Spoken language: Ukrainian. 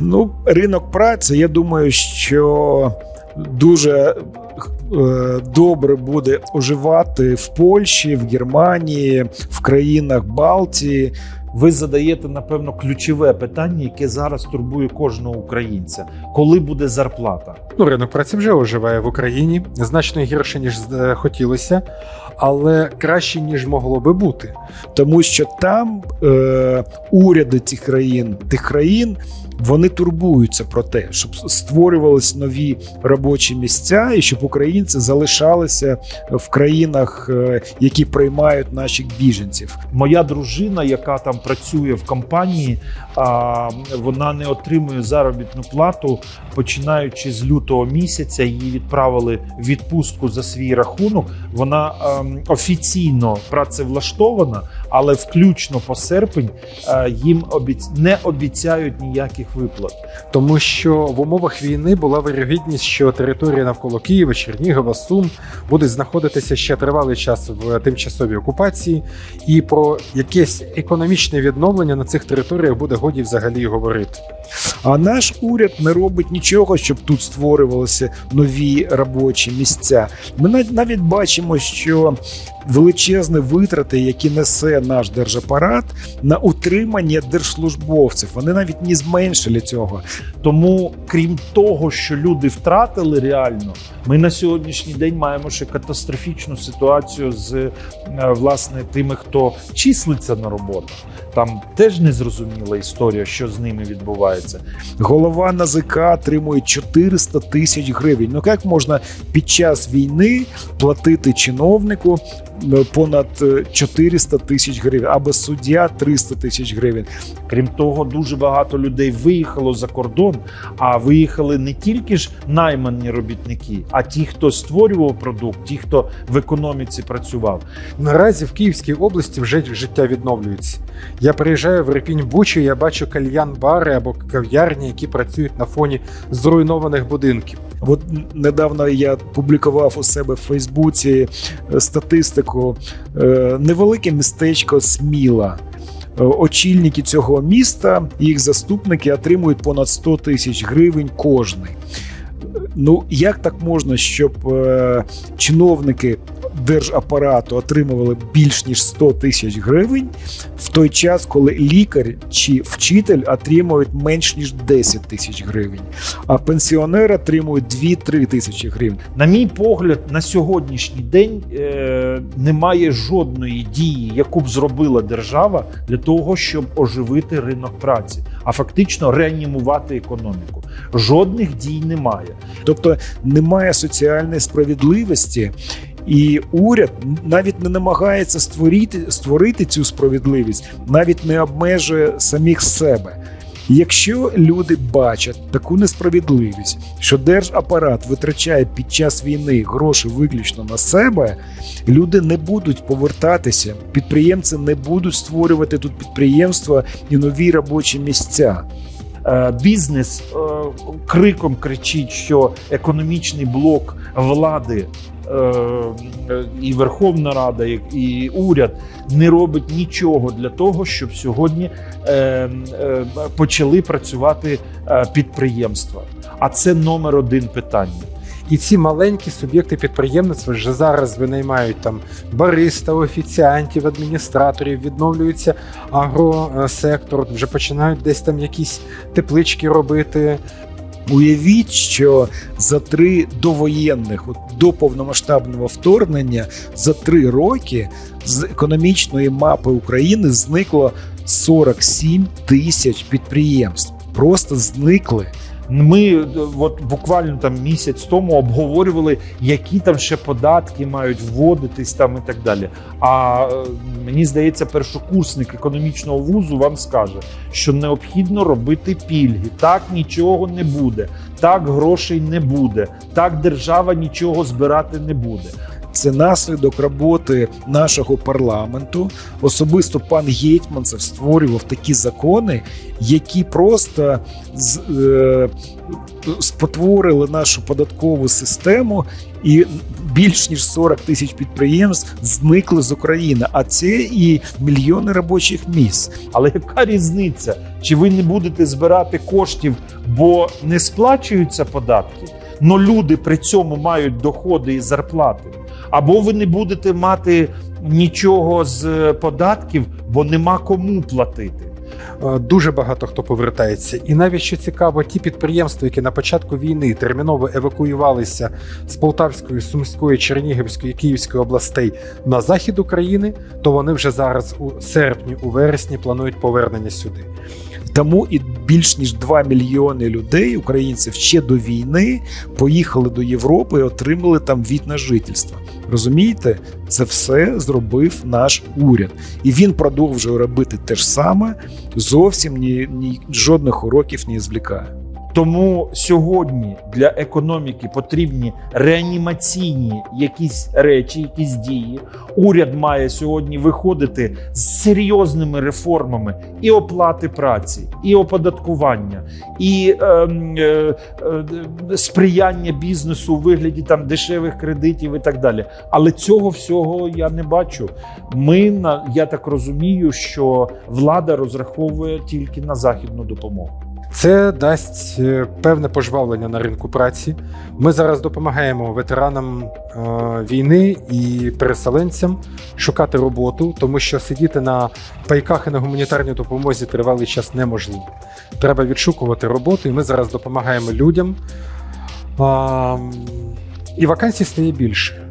Ну, ринок праці, я думаю, що дуже е, добре буде оживати в Польщі, в Германії, в країнах Балтії. Ви задаєте, напевно, ключове питання, яке зараз турбує кожного українця: коли буде зарплата? Ну, ринок праці вже оживає в Україні значно гірше, ніж е, хотілося, але краще, ніж могло би бути. тому що там е, уряди цих країн, тих країн, вони турбуються про те, щоб створювались нові робочі місця, і щоб українці залишалися в країнах, е, які приймають наших біженців. Моя дружина, яка там працює в компанії, а, вона не отримує заробітну плату, починаючи з лютого місяця. Її відправили в відпустку за свій рахунок. Вона ем, офіційно працевлаштована, але включно по серпень е, їм не обіцяють ніяких виплат. Тому що в умовах війни була вирогідність, що територія навколо Києва, Чернігова, Сум будуть знаходитися ще тривалий час в тимчасовій окупації, і про якесь економічне відновлення на цих територіях буде годі взагалі говорити. А наш уряд не робить нічого, щоб тут створювалися нові робочі місця. Ми навіть бачимо, що величезні витрати, які несе наш держапарат на утримання держслужбовців, вони навіть не зменшили цього. Тому, крім того, що люди втратили реально, ми на сьогоднішній день маємо ще катастрофічну ситуацію з е, власне тими, хто числиться на роботах. Там теж незрозуміла історія, що з ними відбувається. Голова НАЗК отримує 400 тисяч гривень. Ну як можна під час війни платити чиновнику понад е, 400 тисяч гривень, або суддя 300 тисяч гривень? Крім того, дуже багато людей виїхало за кордон, а виїхали не тільки ж наймані робітники, а ті, хто створював продукт, ті, хто в економіці працював. Наразі в Київській області вже життя відновлюється. Я приїжджаю в Репінь Бучу, я бачу кальян-бари або кав'ярні, які працюють на фоні зруйнованих будинків. От недавно я публікував у себе в Фейсбуці е, статистику. Е, Невелике містечко Сміла. Е, Очільники цього міста, їх заступники отримують понад 100 тисяч гривень кожний. Ну як так можна, щоб е, чиновники держапарату отримували більш ніж 100 тисяч гривень в той час, коли лікар чи вчитель отримують менш ніж 10 тисяч гривень, а пенсіонери отримують 2-3 тисячі гривень. На мій погляд, на сьогоднішній день е, немає жодної дії, яку б зробила держава для того, щоб оживити ринок праці, а фактично реанімувати економіку. Жодних дій немає. Тобто немає соціальної справедливості. І уряд навіть не намагається створити, створити цю справедливість, навіть не обмежує самих себе. Якщо люди бачать таку несправедливість, що держапарат витрачає під час війни гроші виключно на себе, люди не будуть повертатися, підприємці не будуть створювати тут підприємства і нові робочі місця. Е, Бізнес е, криком кричить, що економічний блок влади. е, І Верховна Рада, і- уряд не робить нічого для того, щоб сьогодні почали працювати підприємства. А це номер один питання. І ці маленькі суб'єкти підприємництва вже зараз винаймають там бариста, офіціантів, адміністраторів, відновлюється агросектор, вже починають десь там якісь теплички робити. Уявіть, що за три довоєнних, от до повномасштабного вторгнення, за три роки з економічної мапи України зникло 47 тисяч підприємств. Просто зникли. Ми е, от буквально там місяць тому обговорювали, які там ще податки мають вводитись там і так далі. А е, мені здається, першокурсник економічного вузу вам скаже, що необхідно робити пільги. Так нічого не буде, так грошей не буде, так держава нічого збирати не буде. Це наслідок роботи нашого парламенту. Особисто пан Гетьманцев створював такі закони, які просто з, е, спотворили нашу податкову систему, і більш ніж 40 тисяч підприємств зникли з України. А це і мільйони робочих місць. Але яка різниця? Чи ви не будете збирати коштів, бо не сплачуються податки? Но люди при цьому мають доходи і зарплати. Або ви не будете мати нічого з податків, бо нема кому платити. Е, Дуже багато хто повертається, і навіть що цікаво, ті підприємства, які на початку війни терміново евакуювалися з Полтавської, Сумської, Чернігівської, Київської областей на захід України, то вони вже зараз у серпні, у вересні планують повернення сюди. Тому і більш ніж 2 мільйони людей, українців, ще до війни поїхали до Європи і отримали там від на жительство. Розумієте, це все зробив наш уряд, і він продовжує робити те ж саме. Зовсім ні, ні жодних уроків не звлікає. Тому сьогодні для економіки потрібні реанімаційні якісь речі, якісь дії. Уряд має сьогодні виходити з серйозними реформами і оплати праці, і оподаткування, і е, е, е, сприяння бізнесу у вигляді там дешевих кредитів і так далі. Але цього всього я не бачу. Ми на я так розумію, що влада розраховує тільки на західну допомогу. Це дасть е, певне пожвавлення на ринку праці. Ми зараз допомагаємо ветеранам е, війни і переселенцям шукати роботу, тому що сидіти на пайках і на гуманітарній допомозі тривалий час неможливо. Треба відшукувати роботу, і ми зараз допомагаємо людям. І вакансій стає більше.